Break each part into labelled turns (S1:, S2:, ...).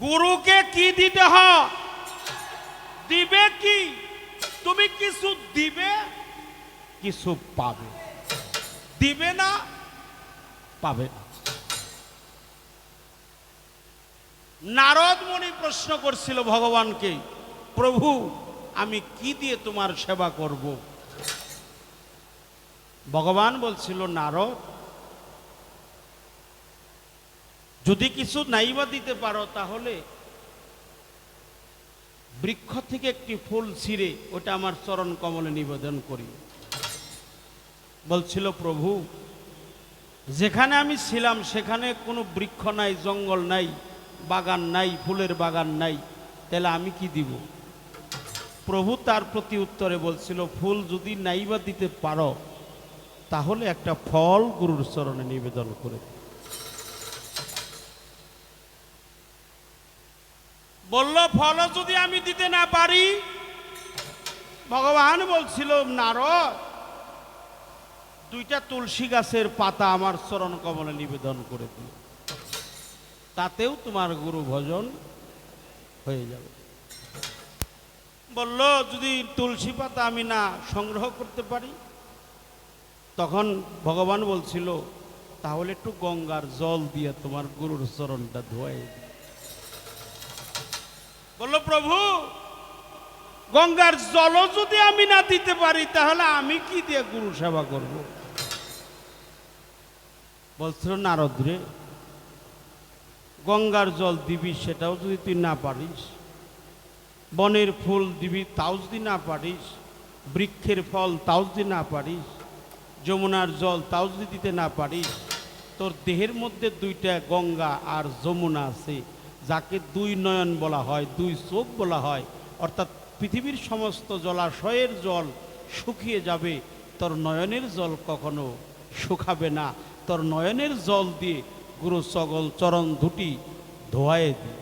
S1: গুরুকে কি দিতে হয় দিবে কি? তুমি কিছু দিবে? কিছু পাবে। দিবে না? পাবে না। নারদ মুনি প্রশ্ন করছিল ভগবানকে প্রভু আমি কি দিয়ে তোমার সেবা করব? ভগবান বলছিল নারদ যদি কিছু নাইবা দিতে পারো, তাহলে বৃক্ষ থেকে একটি ফুল ছিঁড়ে ওটা আমার চরণ কমলে নিবেদন করি। বলছিল, প্রভু, যেখানে আমি ছিলাম, সেখানে কোনো বৃক্ষ নাই, জঙ্গল নাই, বাগান নাই, ফুলের বাগান নাই, তাহলে আমি কি দিব? প্রভু তার প্রতি উত্তরে বলছিল, ফুল যদি নাইবা দিতে পারো, তাহলে একটা ফল গুরুর চরণে নিবেদন করে বলল ফল যদি আমি দিতে না পারি? ভগবান বলছিল, নারদ, দুইটা তুলসী গাছের পাতা আমার চরণ কমলে নিবেদন করে দিও। তাতেও তোমার গুরু ভজন হয়ে যাবে। বলল, যদি তুলসী পাতা আমি না সংগ্রহ করতে পারি? তখন ভগবান বলছিল, তাহলে একটু গঙ্গার জল দিয়ে তোমার গুরুর চরণটা ধোয়াই। বলল, প্রভু, গঙ্গার জলও যদি আমি না দিতে পারি, তাহলে আমি কি দিয়ে গুরু সেবা করব? বলছিল, নারদ রে, গঙ্গার জল দিবি, সেটাও যদি তুই না পারিস, বনের ফুল দিবি, তাও যদি না পারিস, বৃক্ষের ফল তাও যদি না পারিস, যমুনার জল তাও যদি দিতে না পারিস, তোর দেহের মধ্যে দুইটা গঙ্গা আর যমুনা আছে যাকে দুই নয়ন বলা হয়, দুই চোখ বলা হয়, অর্থাৎ পৃথিবীর সমস্ত জলাশয়ের জল শুকিয়ে যাবে, তোর নয়নের জল কখনো শুকাবে না। তোর নয়নের জল দিয়ে গুরু সগল চরণ দুটি ধোয়ায় দি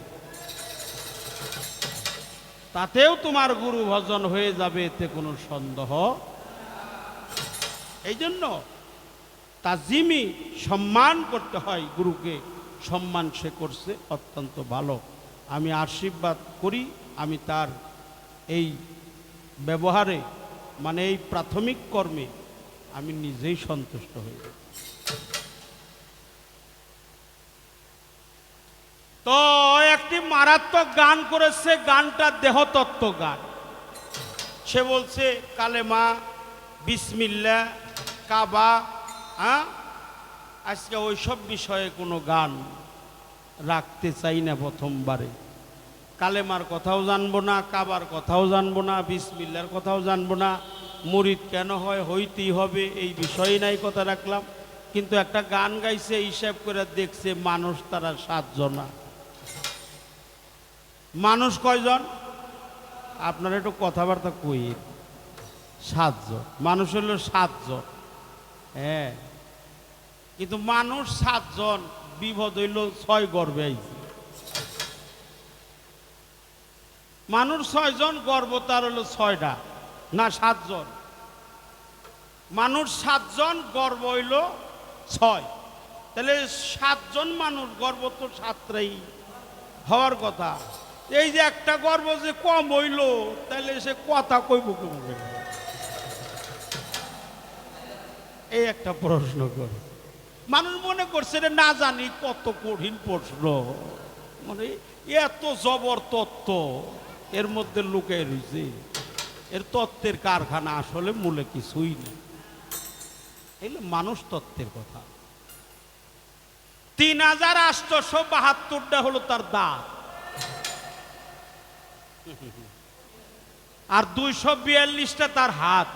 S1: তাতেও তোমার গুরু ভজন হয়ে যাবে, এতে কোনো সন্দেহ এই জন্য তাজিমি সম্মান করতে হয় গুরুকে। সম্মান সে করছে, অত্যন্ত ভালো। আমি আশীর্বাদ করি, আমি তার এই ব্যবহারে মানে এই প্রাথমিক কর্মে আমি নিজেই সন্তুষ্ট হই। তো একটি মারাত্মক গান করেছে, গানটা দেহতত্ত্ব গান। সে বলছে, কালেমা, বিসমিল্লা, কাবা হ্যাঁ আজকে ওই সব বিষয়ে কোনো গান রাখতে চাই না প্রথমবারে। কালেমার কথাও জানব না, কাবার কথাও জানব না, বিসমিল্লার কথাও জানব না, মুরিদ কেন হয়, হইতেই হবে, এই বিষয়ে নাই কথা রাখলাম। কিন্তু একটা গান গাইছে, হিসাব করে দেখছে মানুষ তারা সাতজনা মানুষ কয়জন? আপনারা একটু কথাবার্তা কই? সাতজন। মানুষ হলো সাতজন। হ্যাঁ। কিন্তু মানুষ সাতজন, বিপদ হইল ছয় গর্বে আইছে মানুষ ছয়জন গর্ব তার হলো ছয়টা, না সাতজন। মানুষ সাতজন গর্ব হইল ছয়। তাহলে সাতজন মানুষ গর্ব তো সাতটাই হওয়ার কথা। এই যে একটা গর্ব যে কম হইল, তাহলে সে কথা কইব কেমন এই একটা প্রশ্ন করে। মানুষ মনে করছে রে না জানি কত কঠিন প্রশ্ন। মানে এত জবর তত্ত্ব, এর মধ্যে লুকে রয়েছে। এর তত্ত্বের কারখানা আসলে মূলে কিছুই নেই এগুলো মানুষ তত্ত্বের কথা। তিন হাজার আটশোশো বাহাত্তরটা হলো তার দাঁত। আর দুইশো বিয়াল্লিশটা তার হাত।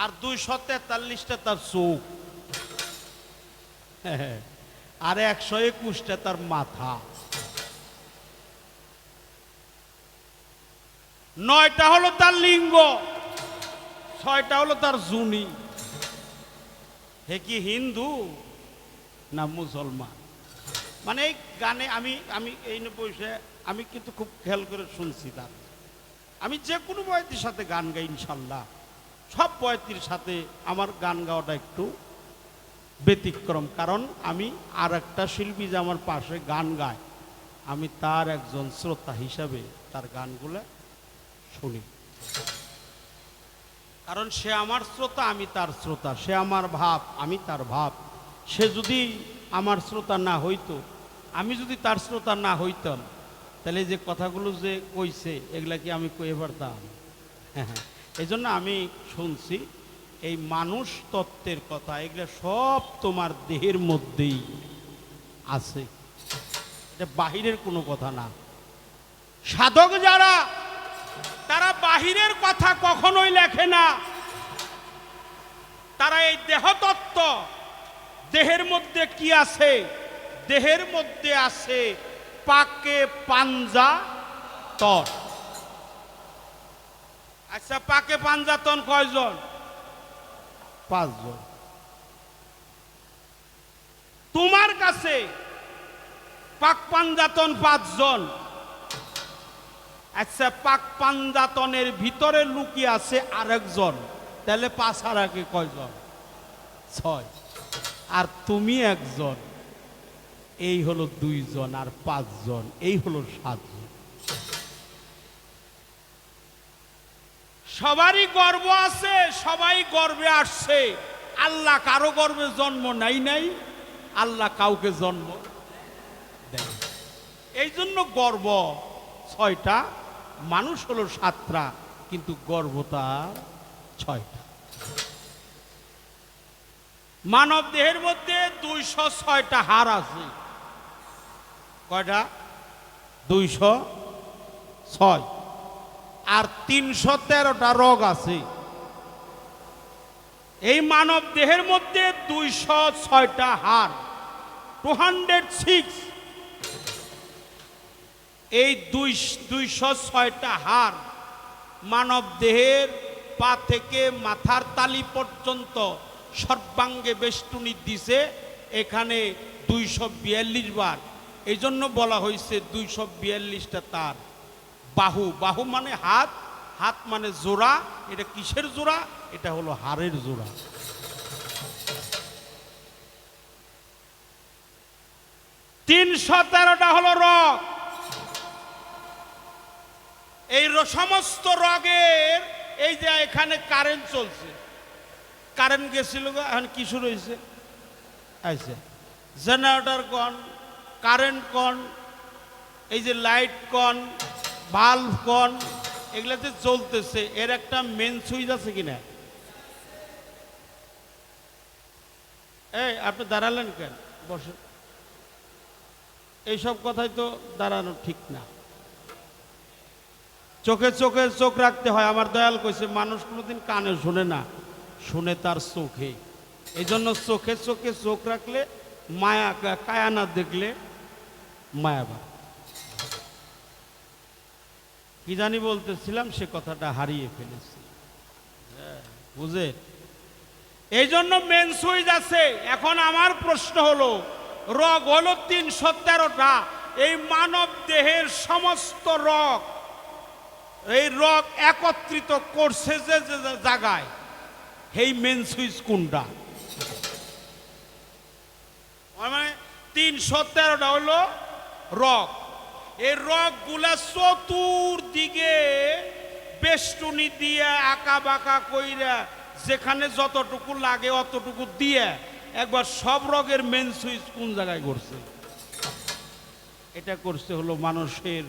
S1: আর দুইশো তেতাল্লিশটা তার চোখ। আর একশো একুশটা তার মাথা। নয়টা হলো তার লিঙ্গ, ছয়টা হলো তার জুনি। হে কি হিন্দু না মুসলমান? মানে এই গানে আমি আমি এই বসে, আমি কিন্তু খুব খেয়াল করে শুনছি তার। আমি যে কোনো বয়তির সাথে গান গাই, ইনশাল্লাহ। সব বয়তির সাথে আমার গান গাওয়াটা একটু ব্যতিক্রম, কারণ আমি আর একটা শিল্পী যে আমার পাশে গান গায়, আমি তার একজন শ্রোতা হিসাবে তার গানগুলো শুনি। কারণ সে আমার শ্রোতা, আমি তার শ্রোতা। সে আমার ভাব, আমি তার ভাব। সে যদি আমার শ্রোতা না হইতো, আমি যদি তার শ্রোতা না হইতাম, তাহলে যে কথাগুলো যে কইছে, এগুলা কি আমি কয়ে পারতাম? হ্যাঁ হ্যাঁ এই জন্য আমি শুনছি, এই মানুষ তত্ত্বের কথা, এগুলো সব তোমার দেহের মধ্যেই আছে। এটা বাহিরের কোনো কথা না। সাধক যারা, তারা বাহিরের কথা কখনোই লেখে না। তারা এই দেহতত্ত্ব, দেহের মধ্যে কি আছে? দেহের মধ্যে আছে পাকে পাঞ্জা তন আচ্ছা পাকে পাঞ্জাতন কয়জন? পাঁচজন। তোমার কাছে পাক পাঞ্জাতন পাঁচজন। আচ্ছা পাক পাঞ্জাতনের ভিতরে লুকিয়ে আছে আরেকজন। তাহলে পাঁচ আর আগে কয়জন? ছয়। আর তুমি একজন। এই হলো দুইজন আর পাঁচজন। এই হলো সাতজন। সবারই গর্ব আছে, সবাই গর্বে আসছে। আল্লাহ কারও গর্বে জন্ম নাই নাই, আল্লাহ কাউকে জন্ম দেয় এই জন্য গর্ব ছয়টা, মানুষ হলো সাতটা, কিন্তু গর্ব তার ছয়টা। মানব দেহের মধ্যে দুইশো ছয়টা হার আছে। কয়টা? দুইশো ছয়। আর তিনশো তেরোটা রোগ আছে। এই মানব দেহের মধ্যে দুইশো ছয়টা হার টু হান্ড্রেড সিক্স। এই দুই দুইশো ছয়টা হার মানব দেহের পা থেকে মাথার তালি পর্যন্ত সর্বাঙ্গে বেষ্টনী দিছে, এখানে দুইশো বিয়াল্লিশ বার। এই জন্য বলা হয়েছে দুইশো বিয়াল্লিশটা তার। বাহু। বাহু মানে হাত হাত মানে জোড়া, এটা কিসের জোড়া? এটা হলো হাড়ের জোড়া। তিনশো তেরোটা হলো রগ। এই সমস্ত রগের, এই যে এখানে কারেন্ট চলছে। কারেন্ট গেছিল এখন কি শুরু হয়েছে? আচ্ছা জেনারেটর কন কারেন্ট কন এই যে লাইট কন বাল্ব কন এগুলাতে চলতেছে এর একটা মেন সুইচ আছে কিনা? এই, আপনি দাঁড়ালেন কেন? বসে এইসব কথাই তো দাঁড়ানো ঠিক না। চোখে চোখে চোখ রাখতে হয়। আমার দয়াল কইছে, মানুষ কোনোদিন কানে শুনে না, শুনে তার চোখে। এই জন্য চোখে চোখে চোখ রাখলে মায়া, কায়া না দেখলে মায়া বা কি জানি বলতেছিলাম, সে কথাটা হারিয়ে ফেলেছি। বুঝে? এই জন্য মেন সুইচ আছে। এখন আমার প্রশ্ন হলো, রগ হলো তিনশো তেরোটা এই মানব দেহের সমস্ত রগ, এই রগ একত্রিত করছে যে জায়গায় এই মেন সুইচ কোনটা? মানে তিনশো তেরোটা হলো রগ। এই রগগুলা চতুর্দিকে বেষ্টনী দিয়ে আঁকা বাঁকা কইরা যেখানে যতটুকু লাগে অতটুকু দিয়ে একবার সব রগের মেন সুইচ কোন জায়গায় করছে? এটা করছে হলো মানুষের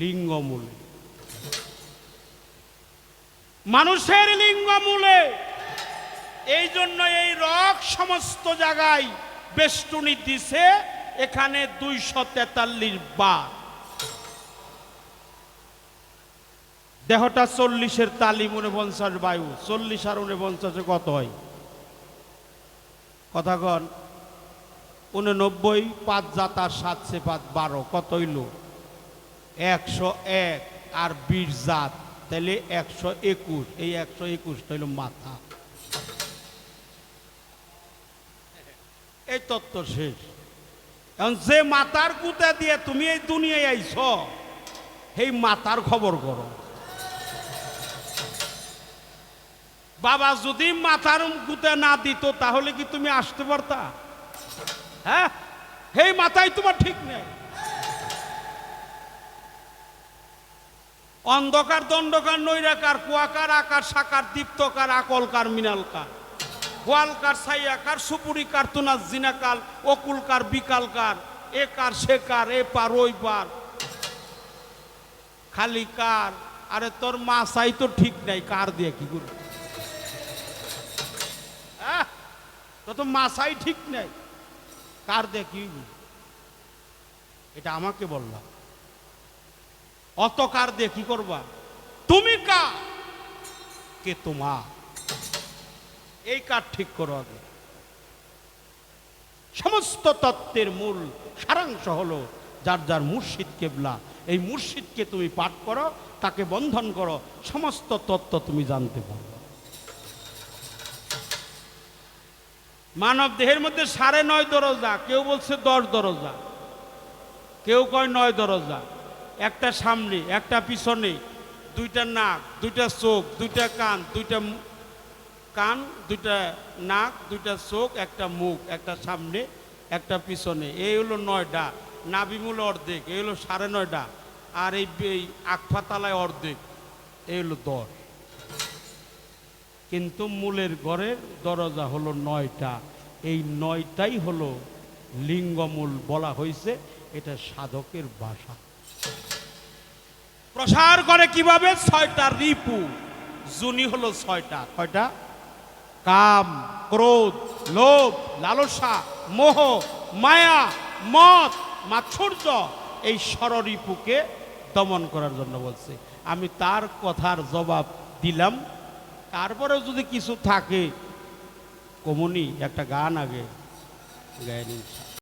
S1: লিঙ্গমূলে। মানুষের লিঙ্গমূলে। এই জন্য এই রক সমস্ত জায়গায় বেষ্টনী দিছে, এখানে দুইশো তেতাল্লিশ বার। দেহটা চল্লিশের তালিম উনপঞ্চাশ বায়ু। চল্লিশ আর উনপঞ্চাশে কত হয়? কথা কন উননব্বই পাঁচ জাতার সাতশে পাঁচ বারো, কত হইল? একশো এক আর বিশ জাত তাহলে একশো একুশ। এই একশো একুশটা হইল মাথা। এই তত্ত্ব শেষ। এখন যে মাতার কুতা দিয়ে তুমি এই দুনিয়ায় আইছ, সেই মাতার খবর করো। বাবা যদি মাথার গুতে না দিত, তাহলে কি তুমি আসতে পারতা? হ্যাঁ? এই মাথায় তোমার ঠিক নেই। অন্ধকার, দণ্ডকার, নৈরাকার, কুয়াকার, আকার, সাকার, দীপ্তকার, আকলকার মিনালকার গোয়ালকার, সাইয়াকার, সুপুরিকার, তুনার জিনাকাল অকুলকার, বিকালকার এ কার এ পার ওই পার খালি কার আরে তোর মাসাই তো ঠিক নাই, কার দিয়ে কি করবি? তো তো মাসাই ঠিক নেই। কার হইব? এটা আমাকে বললাম অত কার কি করবা? তুমি কা কে তোমার? এই কার ঠিক করো আগে। সমস্ত তত্ত্বের মূল সারাংশ হলো যার যার মুর্শিদ কেবলা। এই মুর্শিদকে তুমি পাঠ করো, তাকে বন্ধন করো, সমস্ত তত্ত্ব তুমি জানতে পারো মানব দেহের মধ্যে সাড়ে নয় দরজা, কেউ বলছে দশ দরজা। কেউ কয় নয় দরজা। একটা সামনে, একটা পিছনে, দুইটা নাক, দুইটা চোখ, দুইটা কান দুইটা কান, দুইটা নাক, দুইটা চোখ, একটা মুখ, একটা সামনে, একটা পিছনে। এই হলো নয়টা নাবিমূল অর্ধেক, এই হলো সাড়ে নয়টা আর এই আকফাতালায় অর্ধেক, এই হলো দশ। কিন্তু মূলের ঘরের দরজা হলো নয়টা। এই নয়টাই হলো লিঙ্গমূল বলা হয়েছে, এটা সাধকের ভাষা। প্রসার করে কীভাবে? ছয়টা রিপু। জুনি হলো ছয়টা। কয়টা? কাম, ক্রোধ, লোভ, লালসা, মোহ, মায়া, মদ মাৎসর্য এই ষড়রিপুকে দমন করার জন্য বলছে। আমি তার কথার জবাব দিলাম। তারপরে যদি কিছু থাকে কমনি একটা গান আগে গায়ে নিন।